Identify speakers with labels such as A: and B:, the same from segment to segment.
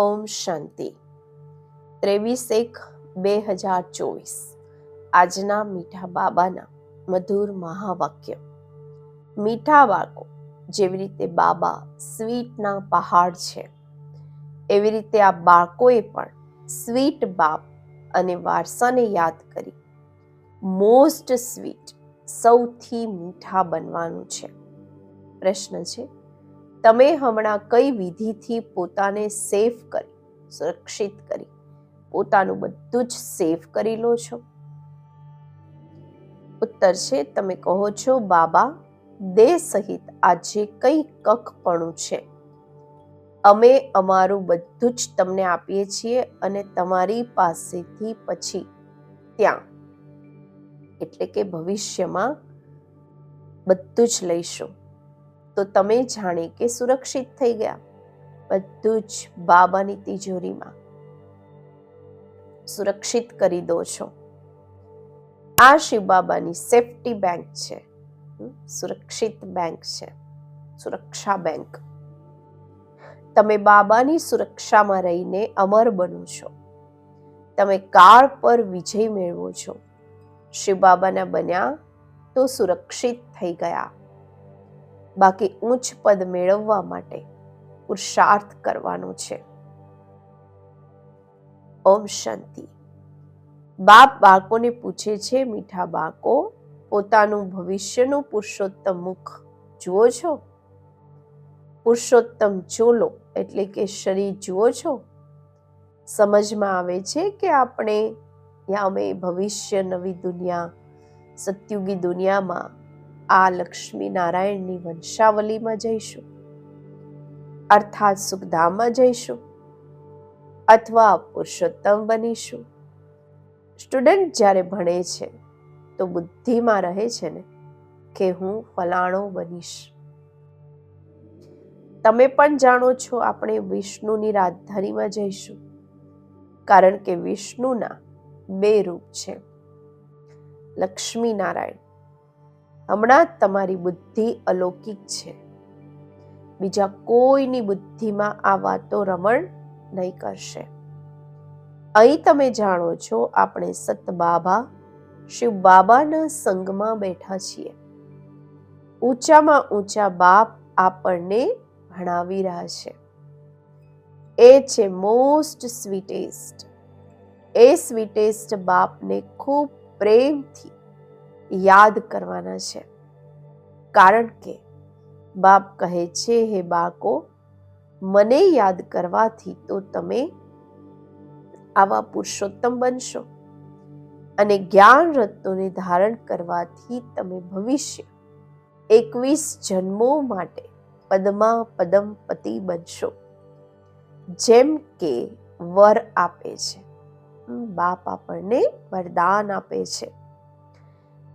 A: ઓમ શાંતિ. ત્રેવીસ એક બે હજાર ચોવીસ. આજના મીઠા બાબાના મધુર મહાવાક્ય. મીઠા બાળકો, જેવી રીતે બાબા સ્વીટના પહાડ છે, એવી રીતે આ બાળકોએ પણ સ્વીટ બાપ અને વારસાને યાદ કરી. મોસ્ટ સ્વીટ સૌથી મીઠા બનવાનું છે. પ્રશ્ન છે તમે હમણાં કઈ વિધિથી પોતાને સેફ કરી, સુરક્ષિત કરી? પોતાનું બધું જ સેફ કરી લો છો. ઉત્તર છે, તમે કહો છો, બાબા, દેહ સહિત આજે કઈ કખપણું છે. અમે અમારું બધું જ તમને આપીએ છીએ અને તમારી પાસેથી પછી ત્યાં. એટલે કે ભવિષ્યમાં બધું જ લઈશું. તો તમે જાણે કે સુરક્ષિત થઈ ગયા. બધું જ બાબાની તિજોરીમાં. સુરક્ષિત કરી દો છો. આ શિવ બાબાની સેફટી બેંક છે. સુરક્ષિત બેંક છે. સુરક્ષા બેંક. તમે બાબાની સુરક્ષામાં રહીને અમર બનો છો. તમે કાળ પર વિજય મેળવો છો. શિવ બાબાના બન્યા તો સુરક્ષિત થઈ ગયા. બાકી ઉચ્ચ પદ મેળવવા માટે પુરુષાર્થ કરવાનો છે. ઓમ શાંતિ. બાપ બાળકોને પૂછે છે, મીઠા બાળકો, પોતાનું ભવિષ્યનું પુરુષોત્તમ મુખ જુઓ છો? પુરુષોત્તમ ચોલો એટલે કે શરીર જુઓ છો? સમજમાં આવે છે કે આપણે યા અમે ભવિષ્ય નવી દુનિયા, સત્યુગી દુનિયામાં આ લક્ષ્મી નારાયણની વંશાવલીમાં જઈશું. અર્થાત સુખધામમાં જઈશું. અથવા પુરુષોત્તમ બનીશું. સ્ટુડન્ટ જ્યારે ભણે છે, તો બુદ્ધિમાં રહે છે ને, કે હું ફલાણો બનીશ. તમે પણ જાણો છો આપણે વિષ્ણુની રાજધાનીમાં જઈશું, કારણ કે વિષ્ણુના બે રૂપ છે. લક્ષ્મી નારાયણ હમણાં તમારી બુદ્ધિ અલૌકિક છે. બીજા કોઈની બુદ્ધિમાં આ વાતો રમણ નહીં કરશે. અહીં તમે જાણો છો, આપણે સત બાબા, શિવ બાબાના સંગમાં બેઠા છીએ. ઊંચામાં ઊંચા બાપ આપણને ભણાવી રહ્યા છે. એ છે મોસ્ટ સ્વીટેસ્ટ. એ સ્વીટેસ્ટ બાપને ખૂબ પ્રેમથી યાદ કરવાના છે. કારણ કે બાપ કહે છે, હે બાળકો, મને યાદ કરવાથી તો તમે આવા પુરુષોત્તમ બનશો અને જ્ઞાન રત્નોને ધારણ કરવાથી તમે ભવિષ્ય એકવીસ જન્મો માટે પદમા પદમ પતિ બનશો. જેમ કે વર આપે છે. બાપ આપણને વરદાન આપે છે.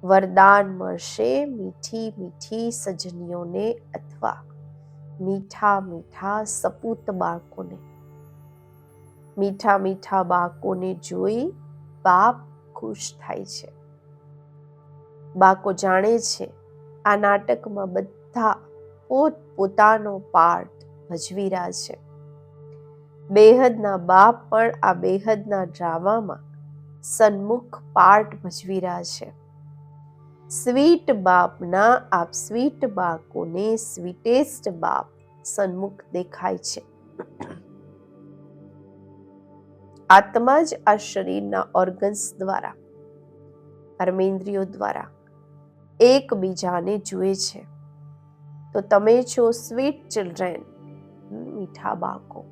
A: વરદાન મળશે મીઠી મીઠી સજનીઓને અથવા મીઠા મીઠા સપૂત બાળકોને મીઠા મીઠા બાળકોને જોઈ બાપ ખુશ થાય છે। બાળકો જાણે છે, આ નાટકમાં બધા પોત પોતાનો પાર્ટ ભજવી રહ્યા છે। બેહદના બાપ પણ આ બેહદના ડ્રામામાં સન્મુખ પાર્ટ ભજવી રહ્યા છે। સ્વીટ બાપના આપ સ્વીટ બાળકોને સ્વીટેસ્ટ બાપ સન્મુખ દેખાય છે. આત્મા જ આ શરીરના ઓર્ગન્સ દ્વારા કર્મેન્દ્રિયો દ્વારા એકબીજાને જુએ છે. તો તમે છો સ્વીટ ચિલ્ડ્રેન, મીઠા બાળકો.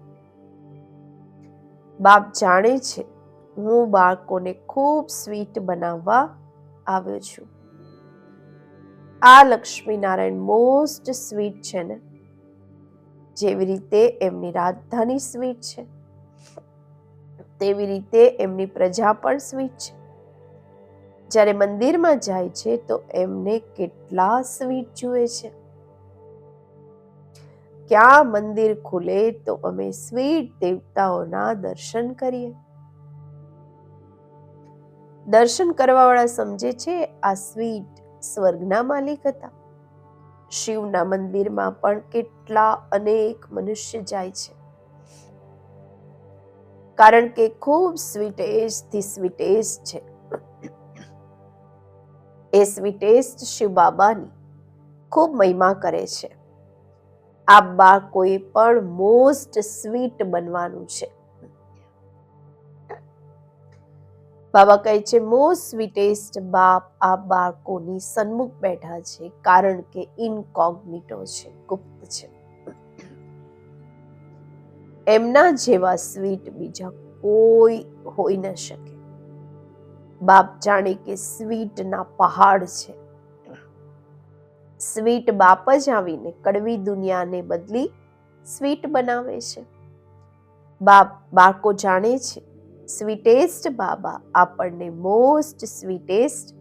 A: બાપ જાણે છે, હું બાળકોને ખૂબ સ્વીટ બનાવવા આવ્યો છું. આ લક્ષ્મી નારાયણ મોસ્ટ સ્વીટ છે ને? જેવી રીતે એમની રાજધાની સ્વીટ છે. તેવી રીતે એમની પ્રજા પણ સ્વીટ છે. જ્યારે મંદિરમાં જાય છે તો એમને કેટલા સ્વીટ જુએ છે. ક્યાં મંદિર ખુલે તો અમે સ્વીટ દેવતાઓના દર્શન કરીએ. દર્શન કરવાવાળા સમજે છે આ સ્વીટ સ્વર્ગના માલિક હતા. શિવના મંદિરમાં પણ કેટલા અનેક મનુષ્ય જાય છે. કારણ કે ખૂબ સ્વીટેસ્ટથી સ્વીટેસ્ટ છે. એ સ્વીટેસ્ટ શિવ બાબાની ખૂબ મહિમા કરે છે. આ બાળકોએ પણ મોસ્ટ સ્વીટ બનવાનું છે. બાબા કહે છે મોસ્ટ સ્વીટેસ્ટ બાપ આ બાળકોની સન્મુખ બેઠા છે, કારણ કે ઇનકોગ્નિટો છે, ગુપ્ત છે. એમના જેવા સ્વીટ બીજા કોઈ હોઈ ન શકે. બાપ જાણે કે સ્વીટના પહાડ છે. સ્વીટ બાપ જ આવીને કડવી દુનિયાને બદલી સ્વીટ બનાવે છે. બાપ બાળકો જાણે છે સ્વીટેસ્ટ બાબા આપણને મોસ્ટ સ્વીટેસ્ટ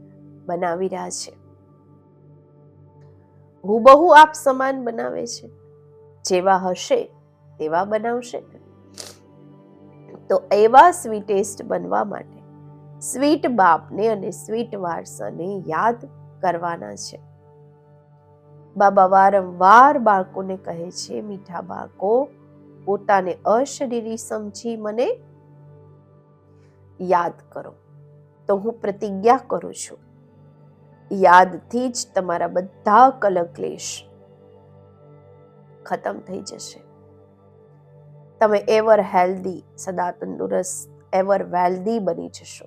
A: બનાવી રહ્યા છે. હુબહુ આપ સમાન બનાવે છે. જેવા હશે તેવા બનાવશે. તો એવા સ્વીટેસ્ટ બનવા માટે સ્વીટ બાપને અને સ્વીટ વારસાને યાદ કરવાના છે. બાબા વારંવાર બાળકોને કહે છે, મીઠા બાળકો, પોતાને અશરીરી સમજી મને યાદ કરો. તો હું પ્રતિજ્ઞા કરું છું. યાદથી જ તમારા બધા કલકલેશ ખતમ થઈ જશે. તમે એવર હેલ્ધી સદા તંદુરસ્ત એવર વેલ્ધી બની જશો.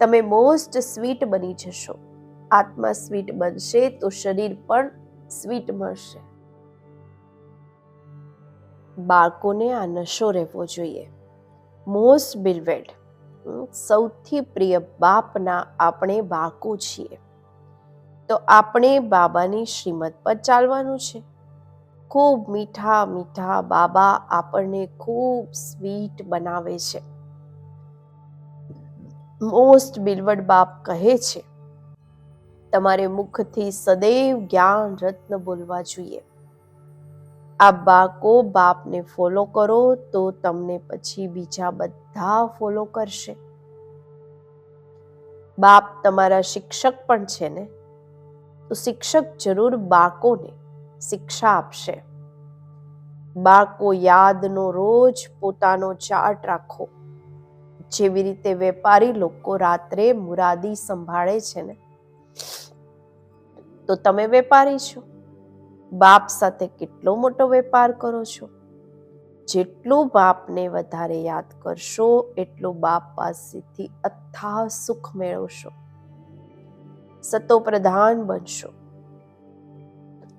A: તમે મોસ્ટ સ્વીટ બની જશો. આત્મા સ્વીટ બનશે તો શરીર પણ સ્વીટ મળશે. બાળકોને આ નશો રહેવો જોઈએ. મોસ્ટ બિલવેડ સૌથી પ્રિય બાપના આપણે બાકુ છીએ. તો આપણે બાબાની શ્રીમત પર ચાલવાનું છે. ખૂબ મીઠા મીઠા બાબા આપણને ખૂબ સ્વીટ બનાવે છે. મોસ્ટ બિલવડ બાપ કહે છે, તમારે મુખથી સદૈવ જ્ઞાન રત્ન બોલવા જોઈએ. આ બાળકો બાપને ફોલો કરો તો તમને પછી બીજા બધા ફોલો કરશે. બાપ તમારા શિક્ષક પણ છે ને? તો શિક્ષક જરૂર બાકોને શિક્ષા આપશે. બાકો યાદનો રોજ પોતાનો ચાર્ટ રાખો. જેવી રીતે વેપારી લોકો રાત્રે મુરાદી સંભાળે છે ને? તો તમે વેપારી છો? બાપ સાથે કેટલો મોટો વેપાર કરો છો? જેટલું બાપને વધારે યાદ કરશો, એટલું બાપ પાસેથી અથા સુખ મેળવશો. સતો પ્રધાન બનશો.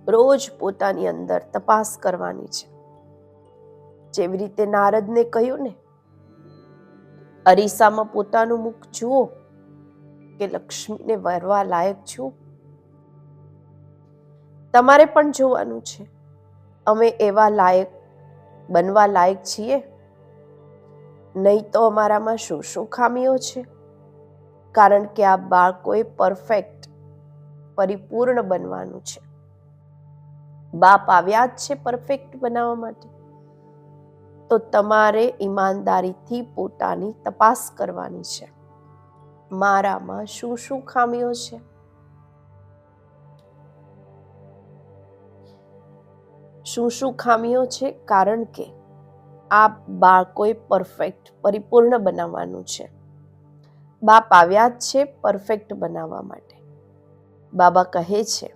A: રોજ પોતાની અંદર તપાસ કરવાની છે. જેવી રીતે નારદને કહ્યું ને, અરીસામાં પોતાનું મુખ જુઓ કે લક્ષ્મીને વરવા લાયક છું. તમારે પણ જોવાનું છે. અમે એવા લાયક, બનવા લાયક છીએ. નહીં તો અમારામાં શું શું ખામીઓ છે? કારણ કે આ બાળકોએ પરફેક્ટ પરિપૂર્ણ બનવાનું છે. બાપ આવ્યા જ છે પરફેક્ટ બનાવવા માટે. તો તમારે ઈમાનદારીથી પોતાની તપાસ કરવાની છે. મારામાં શું શું ખામીઓ છે? શું શું ખામીઓ છે? કારણ કે આ બાળકોએ પરફેક્ટ પરિપૂર્ણ બનાવવાનું છે. બાપ આવ્યા જ છે પરફેક્ટ બનાવવા માટે. બાબા કહે છે,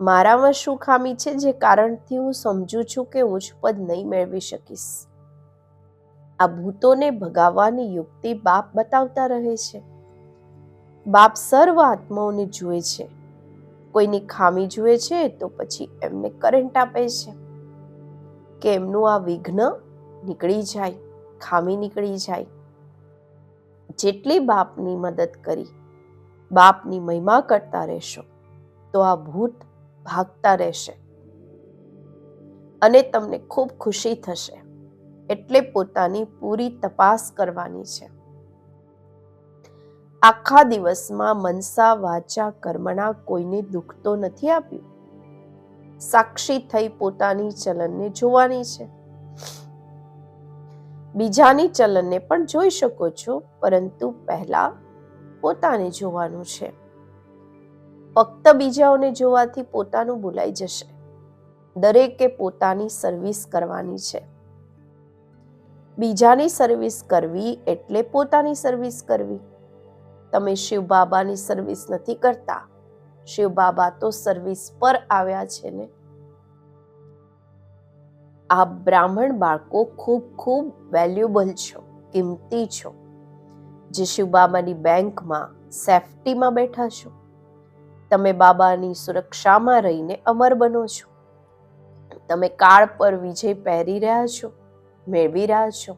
A: મારામાં શું ખામી છે જે કારણથી હું સમજું છું કે ઉચ્ચ પદ નહીં મેળવી શકીશ? આ ભૂતોને ભગાવવાની યુક્તિ બાપ બતાવતા રહે છે. બાપ સર્વ આત્માઓને જુએ છે. કોઈની ખામી જુએ છે તો પછી એમને કરંટ આપે છે. કે એમનું આ વિઘ્ન નીકળી જાય, ખામી નીકળી જાય. જેટલી બાપની મદદ કરી, બાપની મહિમા કરતા રહેશો, તો આ ભૂત ભાગતા રહેશે. અને તમને ખૂબ ખુશી થશે. એટલે પોતાની પૂરી તપાસ કરવાની છે. આખા દિવસમાં મનસા વાચા કર્મણા કોઈને દુઃખ તો નથી આપ્યું? સાક્ષી થઈ પોતાની ચલનને જોવાની છે. બીજાની ચલનને પણ જોઈ શકો છો, પરંતુ પહેલા પોતાને જોવાનું છે. ફક્ત બીજાઓને જોવાથી પોતાનું ભૂલાઈ જશે. દરેકે પોતાની સર્વિસ કરવાની છે. બીજાની સર્વિસ કરવી એટલે પોતાની સર્વિસ કરવી. તમે શિવ બાબાની સર્વિસ નથી કરતા. શિવ બાબા તો સર્વિસ પર આવ્યા છે ને. આ બ્રાહ્મણ બાળકો ખૂબ ખૂબ વેલ્યુબલ છો, કિંમતી છો. જે શિવ બાબાની બેંકમાં સેફટીમાં બેઠા છો. તમે બાબાની સુરક્ષામાં રહીને અમર બનો છો. તમે કાળ પર વિજય પહેરી રહ્યા છો, મેળવી રહ્યા છો.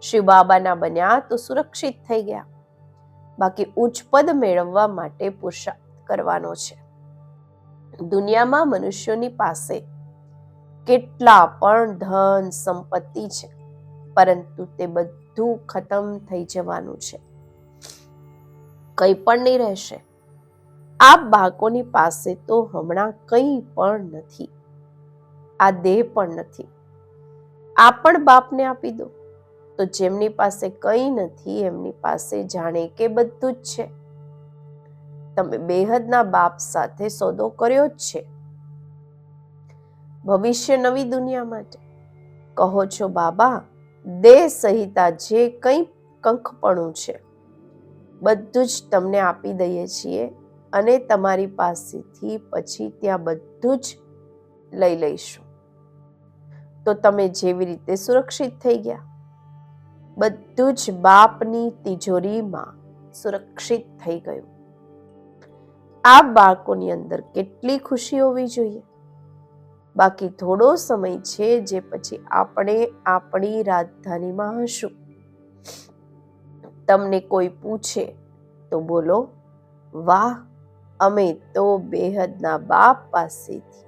A: શિવ બાબાના બન્યા તો સુરક્ષિત થઈ ગયા. બાકી ઉચ્ચ પદ મેળવવા માટે પુરુષાર્થ કરવાનો છે. દુનિયામાં મનુષ્યોની પાસે કેટલા પણ ધન, સંપત્તિ છે, પરંતુ તે બધું ખતમ થઈ જવાનું છે. કંઈ પણ નહીં રહેશે. આ બાળકોની પાસે તો હમણાં કંઈ પણ નથી. આ દેહ પણ નથી. આ પણ બાપને આપી દો. તો જેમની પાસે કંઈ નથી, એમની પાસે જાણે કે બધું જ છે. તમે બેહદના બાપ સાથે સોદો કર્યો જ છે. ભવિષ્ય નવી દુનિયા માટે. કહો છો, બાબા, દેહ સહિતા જે કંઈ કંખપણું છે, બધું જ તમને આપી દઈએ છીએ અને તમારી પાસેથી પછી ત્યાં બધું જ લઈ લઈશું. તો તમે જેવી રીતે સુરક્ષિત થઈ ગયા બધું જ બાપની તિજોરીમાં સુરક્ષિત થઈ ગયું. આ બાળકોની અંદર કેટલી ખુશી હોવી જોઈએ? બાકી થોડો સમય છે જે પછી આપણે આપણી રાજધાનીમાં હશું. તમને કોઈ પૂછે તો બોલો, વાહ, અમે તો બેહદના બાપ પાસેથી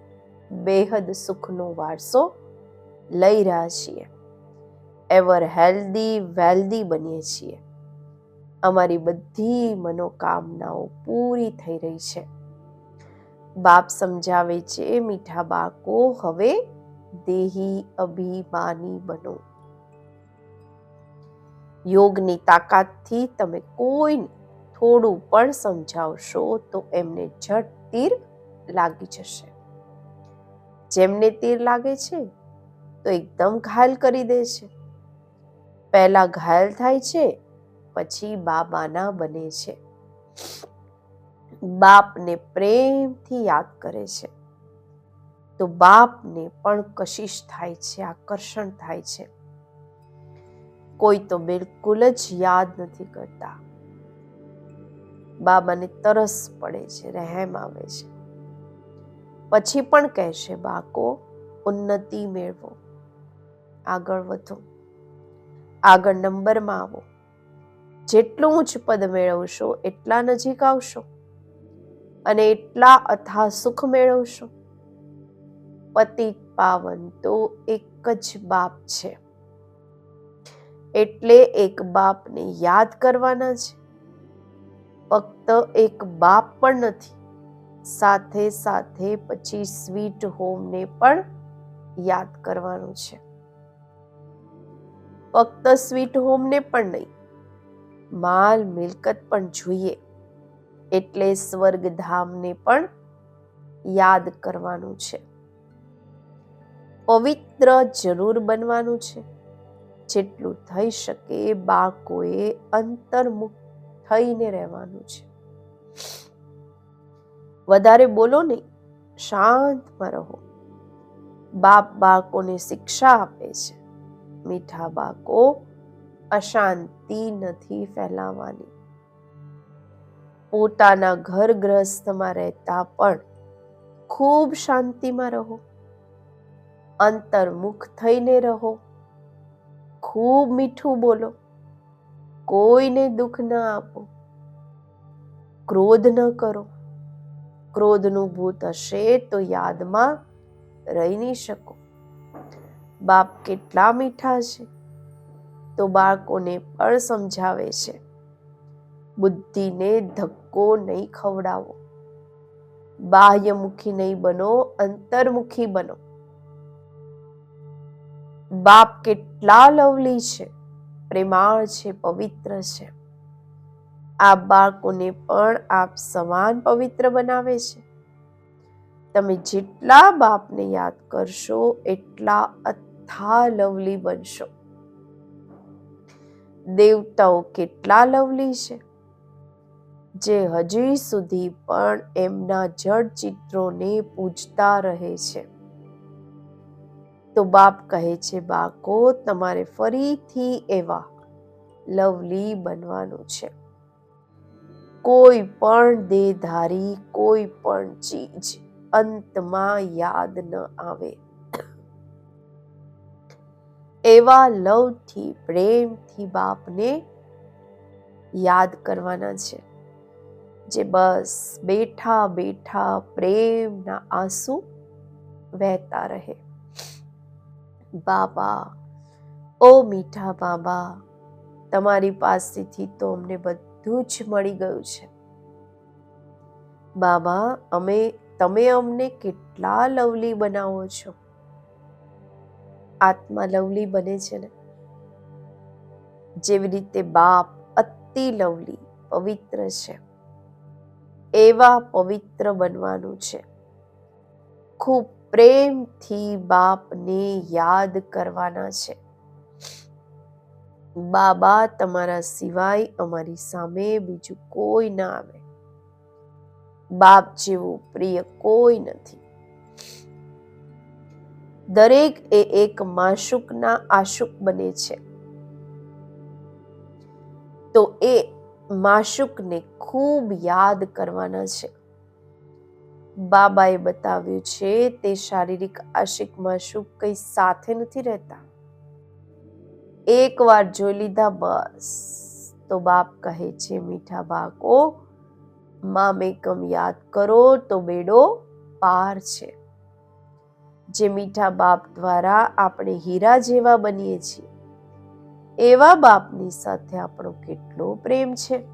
A: બેહદ સુખનો વારસો લઈ રહ્યા છીએ. એવર હેલ્ધી વેલ્ધી બનીએ છીએ. અમારી બધી મનોકામનાઓ પૂરી થઈ રહી છે. બાપ સમજાવે છે, મીઠા બાળકો, હવે દેહી અભિમાની બનો. યોગની તાકાતથી તમે કોઈને થોડું પણ સમજાવશો તો એમને ઝટ તીર લાગી જશે. જેમને તીર લાગે છે, તો એકદમ ઘાયલ કરી દે છે. પહેલા ઘાયલ થાય છે, પછી બાબાના બને છે. બાપને પ્રેમથી યાદ કરે છે. તો બાપને પણ કશિશ થાય છે, આકર્ષણ થાય છે. કોઈ તો બિલકુલ જ યાદ નથી કરતા. બાબાને તરસ પડે છે, રહેમ આવે છે. પછી પણ કહેશે બાકો ઉન્નતિ મેળવો. આગળ વધો. આગળ નંબરમાં આવો. જેટલું ઉચ્ચ પદ મેળવશો, એટલા નજીક આવશો અને એટલા અથા સુખ મેળવશો. પતિ પાવન તો એક જ બાપ છે. એટલે એક બાપને યાદ કરવાના છે. ફક્ત એક બાપ પણ નથી, સાથે સાથે પછી સ્વીટ હોમને પણ યાદ કરવાનું છે. ફક્ત સ્વીટ હોમને પણ નહીં, માલ મિલકત પણ જોઈએ. એટલે સ્વર્ગધામને પણ યાદ કરવાનું છે. પવિત્ર જરૂર બનવાનું છે. જેટલું થઈ શકે બાળકોએ અંતર્મુખ થઈને રહેવાનું છે. વધારે બોલો નહીં, શાંતમાં રહો. બાપ બાળકોને શિક્ષા આપે છે. મીઠા બાળકો અશાંતિ નથી ફેલાવવાની પોતાના ઘર ગ્રસ્તમાં રહેતા પણ ખૂબ શાંતિમાં રહો. અંતર્મુખ થઈને રહો. ખૂબ મીઠું બોલો. કોઈને દુઃખ ન આપો. ક્રોધ ન કરો. ક્રોધનું ભૂત હશે તો યાદમાં રહી નહીં શકો. બાપ કેટલા મીઠા છે. તો બાળકોને પણ સમજાવે છે. બુદ્ધિને ધક્કો નહીં ખવડાવો. બાહ્યમુખી નહીં બનો, અંતર્મુખી બનો. બાપ કેટલા લવલી છે, પ્રેમાળ છે, પવિત્ર છે. આ બાળકોને પણ આપ સમાન પવિત્ર બનાવે છે. તમે જેટલા બાપને યાદ કરશો, એટલા અથા લવલી બનશો. દેવતાઓ કેટલા લવલી છે. જે હજી સુધી પણ એમના જડ ચિત્રોને પૂજતા રહે છે. તો બાપ કહે છે બાકો તમારે ફરીથી એવા લવલી બનવાનું છે. કોઈ પણ દેહધારી, કોઈ પણ ચીજ અંતમાં યાદ ન આવે. એવા લવથી, પ્રેમથી બાપને યાદ કરવાના છે, જે બસ બેઠા બેઠા પ્રેમના આંસુ વહેતા રહે. બાબા, ઓ મીઠા બાબા, તમારી પાસેથી તો અમને બધું જ મળી ગયું છે. બાબા, અમે, તમે અમને કેટલા લવલી બનાવો છો. આત્મા લવલી બને છે ને. જેવી રીતે બાપ અતિ લવલી, પવિત્ર છે. એવા પવિત્ર બનવાનું છે. ખૂબ પ્રેમથી બાપને યાદ કરવાના છે. બાબા તમારા સિવાય અમારી સામે બીજું કોઈ ના આવે. બાપ જેવું પ્રિય કોઈ નથી. દરેક એ એક માશુકના આશુક બને છે. તો એ માશુકને ખૂબ યાદ કરવાના છે. બાબાએ બતાવ્યું છે, તે શારીરિક આશિક માશુક કઈ સાથે નથી રહેતા. એકવાર જોઈ લીધા, બસ. તો બાપ કહે છે, મીઠા બાકો મામેકમ યાદ કરો તો બેડો પાર છે. જે મીઠા બાપ દ્વારા આપણે હીરા જેવા બનીએ છીએ. એવા બાપની સાથે આપણો કેટલો પ્રેમ છે.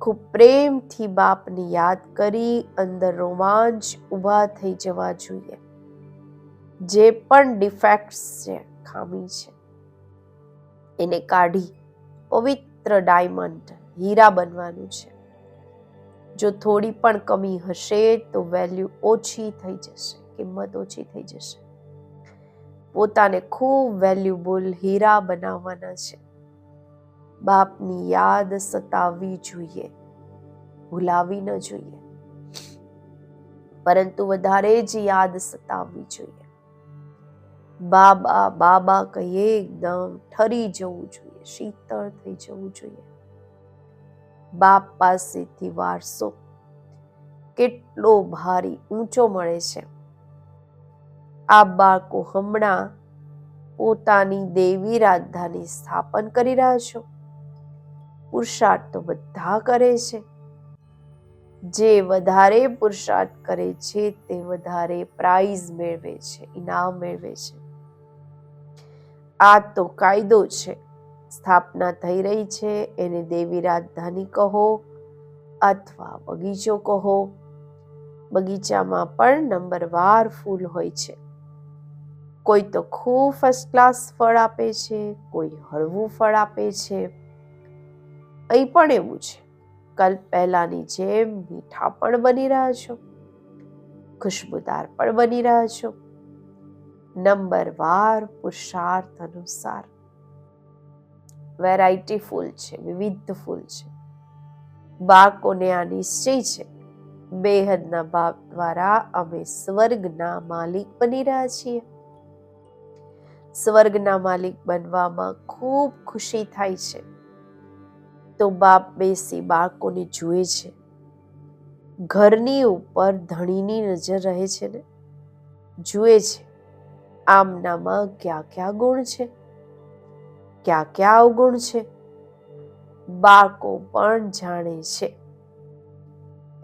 A: ખૂબ પ્રેમથી બાપને યાદ કરી અંદર રોમાંચ ઊભા થઈ જવા જોઈએ. જે પણ ડિફેક્ટ્સ છે, ખામી છે. એને કાઢી પવિત્ર ડાયમંડ હીરા બનવાનું છે. જો થોડી પણ કમી હશે તો વેલ્યુ ઓછી થઈ જશે. કિંમત ઓછી થઈ જશે. પોતાને ખૂબ વેલ્યુબલ હીરા બનાવવાના છે. બાપની યાદ સતાવવી જોઈએ, ભૂલાવી ન જોઈએ. પરંતુ વધારે જ યાદ સતાવવી જોઈએ. બાબા બાબા કહીએ, એકદમ ઠરી જવું જોઈએ, શીતળ થઈ જવું જોઈએ. બાપ પાસેથી વારસો કેટલો ભારી ઊંચો મળે છે. આ બાળકો હમણાં પોતાની દેવી રાજધાની સ્થાપન કરી રહ્યા છો. પુરુષાર્થ તો બધા કરે છે. જે વધારે પુરુષાર્થ કરે છે, તે વધારે પ્રાઇઝ મેળવે છે, ઇનામ મેળવે છે. આ તો કાયદો છે. સ્થાપના થઈ રહી છે, એને દેવી રાજધાની કહો અથવા બગીચો કહો. બગીચામાં પણ નંબરવાર ફૂલ હોય છે. કોઈ તો ખૂબ ફર્સ્ટ ક્લાસ ફળ આપે છે, કોઈ હળવું ફળ આપે છે. અહીં પણ એવું છે. કલ પહેલાની જેમ મીઠા પણ બની રહ્યા છો. ખુશ્બુદાર પણ બની રહ્યા છો. નંબરવાર પુરુષાર્થ અનુસાર. વેરાયટી ફૂલ છે, વિવિધ ફૂલ છે. બાળકોને આ નિશ્ચય છે. બેહદના બાપ દ્વારા અમે સ્વર્ગના માલિક બની રહ્યા છીએ. સ્વર્ગના માલિક બનવામાં ખૂબ ખુશી થાય છે. તો બાપ બેસી બાળકોને જુએ છે. ઘરની ઉપર ધણીની નજર રહે છે ને? જુએ છે, આમનામાં ક્યાં ક્યાં ગુણ છે? ક્યાં ક્યાં અવગુણ છે? બાળકો પણ જાણે છે.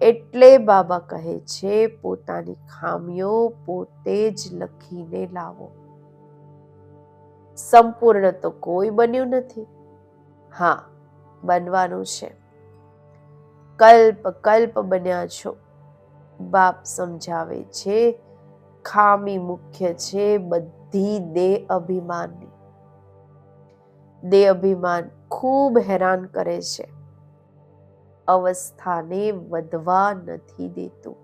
A: એટલે બાબા કહે છે, પોતાની ખામીઓ પોતે જ લખીને લાવો. સંપૂર્ણ તો કોઈ બન્યું નથી. હા, બનવાનું છે. કલ્પ કલ્પ બન્યા છો. બાપ સમજાવે છે, ખામી મુખ્ય છે બધી દેહ અભિમાનની. દેહ અભિમાન ખૂબ હેરાન કરે છે. અવસ્થાને વધવા નથી દેતું.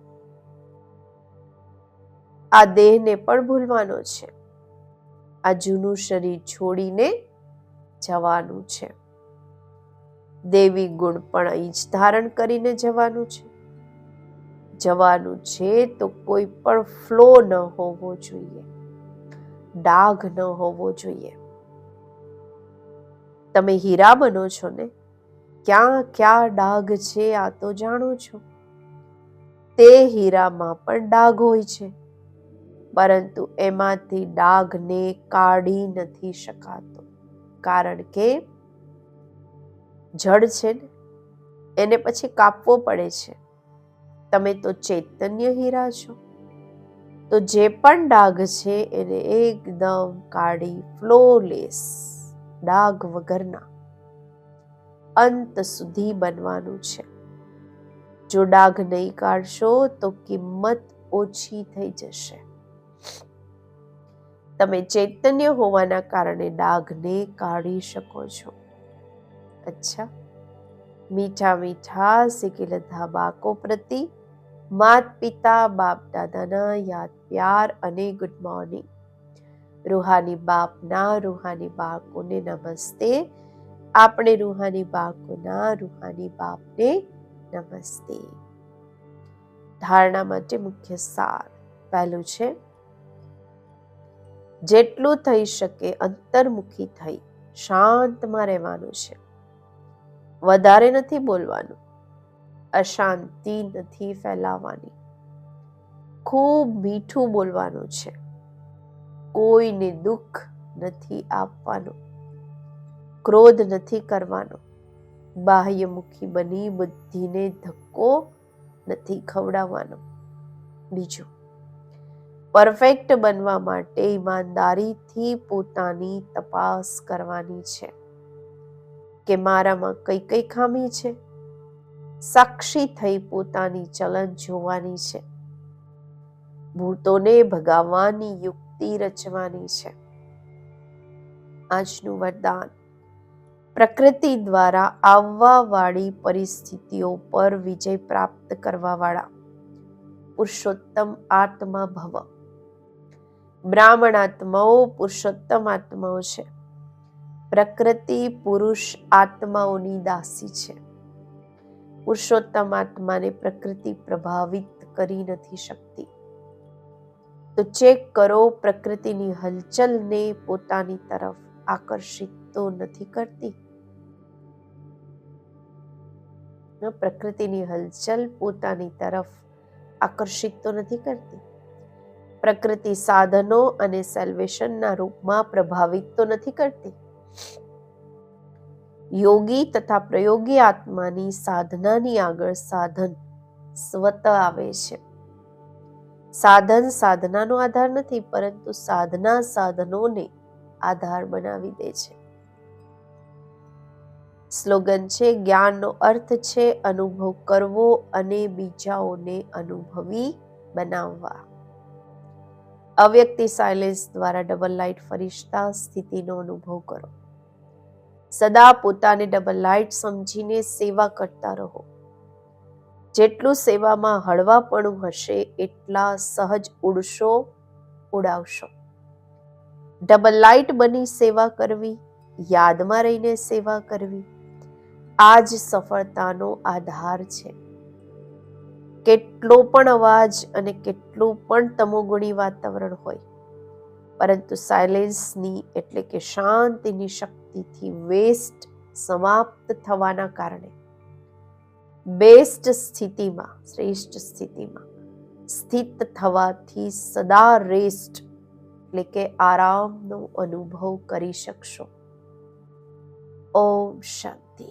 A: આ દેહને પણ ભૂલવાનો છે. આ જૂનું શરીર છોડીને જવાનું છે. દેવી ગુણ પણ અહીં જ ધારણ કરીને જવાનું છે. જવાનું છે તો કોઈ પણ ફ્લો ન હોવો જોઈએ. ડાઘ ન હોવો જોઈએ. તમે હીરા બનો છો ને? ક્યાં ક્યાં ડાઘ છે આ તો જાણો છો. તે હીરામાં પણ ડાઘ હોય છે. પરંતુ એમાંથી ડાઘને કાઢી નથી શકાતો. કારણ કે જડ છે ને, એને પછી કાપવો પડે છે. તમે તો ચૈતન્ય હીરા છો. તો જે પણ ડાઘ છે એને એકદમ કાઢી ફ્લોલેસ ડાઘ વગરના અંત સુધી બનવાનું છે. જો ડાઘ નહીં કાઢશો તો કિંમત ઓછી થઈ જશે. તમે ચૈતન્ય હોવાના કારણે ડાઘને કાઢી શકો છો. અચ્છા. મીઠા મીઠા શીખેલા બાળકો પ્રતિ માત પિતા બાપ દાદાના યાદ પ્યાર અને ગુડ મોર્નિંગ રૂહાની બાપના રૂહાની બાળકોને નમસ્તે. આપણે રૂહાની બાળકોના રૂહાની બાપને નમસ્તે. ધારણા માટે મુખ્ય સાર પહેલું છે જેટલું થઈ શકે અંતર્મુખી થઈ, શાંતમાં રહેવાનું છે. વધારે નથી બોલવાનું, અશાંતિ નથી ફેલાવવાની. ખૂબ મીઠું બોલવાનું છે. કોઈને દુઃખ નથી આપવાનું, ક્રોધ નથી કરવાનો. બાહ્યમુખી બની બુદ્ધિને ધક્કો નથી ખવડાવવાનો. બીજું પરફેક્ટ બનવા માટે ઈમાનદારીથી પોતાની તપાસ કરવાની છે કે મારામાં કઈ કઈ ખામી છે? સાક્ષી થઈ પોતાની ચલન જોવાની છે. ભૂતોને ભગાવવાની યુક્તિ રચવાની છે. આજનું વરદાન. પ્રકૃતિ દ્વારા આવવા વાળી પરિસ્થિતિઓ પર વિજય પ્રાપ્ત કરવા વાળા પુરુષોત્તમ આત્મા ભવ. બ્રાહ્મણ આત્માઓ પુરુષોત્તમ આત્માઓ છે. પ્રકૃતિ, પુરુષ, આત્માઓની દાસી છે. પુરુષોત્તમ આત્માને પ્રકૃતિ પ્રભાવિત કરી નથી શકતી. તો ચેક કરો, પ્રકૃતિની હલચલને પોતાની તરફ આકર્ષિત તો નથી કરતી? પ્રકૃતિની હલચલ પોતાની તરફ આકર્ષિત તો નથી કરતી? પ્રકૃતિ સાધનો અને સેલ્વેશનના રૂપમાં પ્રભાવિત તો નથી કરતી. યોગી તથા પ્રયોગી આત્માની સાધનાની આગળ સાધન સ્વત આવે છે. સાધન સાધનાનો આધાર નથી, પરંતુ સાધના સાધનોને આધાર બનાવી દે છે. સ્લોગન છે, જ્ઞાનનો અર્થ છે અનુભવ કરવો અને બીજાઓને અનુભવી બનાવવા. અવ્યક્તિ સાયલેન્સ દ્વારા ડબલ લાઇટ ફરિશ્તા સ્થિતિનો અનુભવ કરો. સદા પોતાને ડબલ લાઇટ સમજીને સેવા કરતા રહો. જેટલું સેવામાં હળવાપણું હશે, એટલા સહજ ઉડશો, ઉડાવશો. ડબલ લાઇટ બની સેવા કરવી, યાદમાં રહીને સેવા કરવી, આ જ સફળતાનો આધાર છે. કેટલો પણ અવાજ અને કેટલું પણ તમોગુણી વાતાવરણ હોય, પરંતુ સાયલેન્સની એટલે કે શાંતિની શક્તિથી વેસ્ટ સમાપ્ત થવાના કારણે, બેસ્ટ સ્થિતિમાં, શ્રેષ્ઠ સ્થિતિમાં સ્થિત થવાથી સદા રેસ્ટ એટલે કે આરામનો અનુભવ કરી શકશો. ઓમ શાંતિ.